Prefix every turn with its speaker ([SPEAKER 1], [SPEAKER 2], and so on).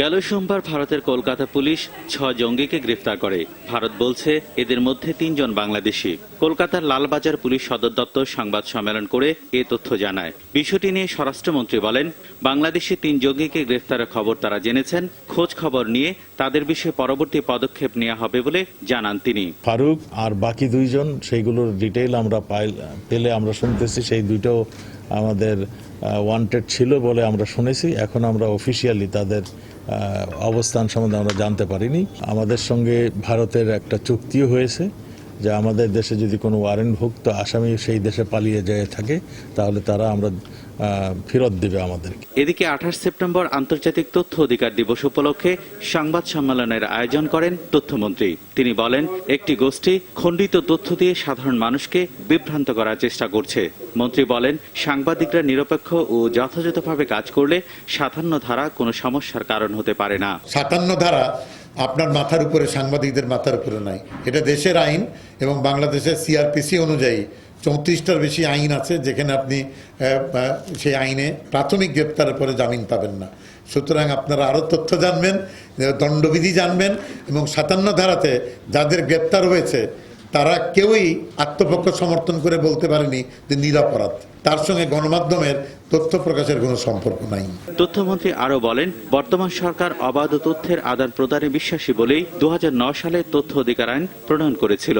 [SPEAKER 1] গেল সোমবার ভারতের কলকাতা পুলিশ ছ জঙ্গিকে গ্রেফতার করে। ভারত বলছে এদের মধ্যে তিনজন বাংলাদেশি। কলকাতার লালবাজার পুলিশ সদর দপ্তর সংবাদ সম্মেলন করে এ তথ্য জানায়। বিষয়টি নিয়ে স্বরাষ্ট্রমন্ত্রী বলেন, বাংলাদেশি তিন জঙ্গিকে গ্রেফতারের খবর তারা জেনেছেন। খোঁজ খবর নিয়ে তাদের বিষয়ে পরবর্তী পদক্ষেপ নেওয়া হবে বলে জানান তিনি।
[SPEAKER 2] ফারুক আর বাকি দুইজন, সেইগুলোর ডিটেইল আমরা পেলে আমরা শুনতেছি, সেই দুইটাও আমাদের ওয়ান্টেড ছিল বলে আমরা শুনেছি। এখন আমরা অফিসিয়ালি তাদের অবস্থান সম্বন্ধে আমরা জানতে পারিনি। আমাদের সঙ্গে ভারতের একটা চুক্তিও হয়েছে। যে আমাদের দেশে যদি কোনো ওয়ারেন্টভুক্ত আসামি সেই দেশে পালিয়ে যেয়ে থাকে তাহলে তারা আমরা ফেরত দেবে আমাদেরকে।
[SPEAKER 1] এদিকে আঠাশ সেপ্টেম্বর আন্তর্জাতিক তথ্য অধিকার দিবস উপলক্ষে সংবাদ সম্মেলনের আয়োজন করেন তথ্যমন্ত্রী। তিনি বলেন একটি গোষ্ঠী খণ্ডিত তথ্য দিয়ে সাধারণ মানুষকে বিভ্রান্ত করার চেষ্টা করছে। মন্ত্রী বলেন সাংবাদিকরা নিরপেক্ষ ও যথাযথভাবে কাজ করলে সাধারণ ধারা কোনো সমস্যার কারণ হতে পারে না।
[SPEAKER 3] সাতান্ন ধারা আপনার মাথার উপরে, সাংবাদিকদের মাথার উপরে নাই। এটা দেশের আইন এবং বাংলাদেশের সিআরপিসি অনুযায়ী চৌত্রিশটার বেশি আইন আছে যেখানে আপনি সেই আইনে প্রাথমিক গ্রেপ্তারের পরে জামিন পাবেন না। সুতরাং আপনারা আরও তথ্য জানবেন, দণ্ডবিধি জানবেন এবং সাতান্ন ধারাতে যাদের গ্রেপ্তার হয়েছে তারা কেউই আত্মপক্ষ সমর্থন করে বলতে পারেনি যে নিরাপরাধ। তার সঙ্গে গণমাধ্যমের তথ্য প্রকাশের কোনো সম্পর্ক নাই।
[SPEAKER 1] তথ্যমন্ত্রী আরও বলেন বর্তমান সরকার অবাধ তথ্যের আদান প্রদানে বিশ্বাসী বলেই দুহাজার নয় সালে তথ্য অধিকার আইন প্রণয়ন করেছিল।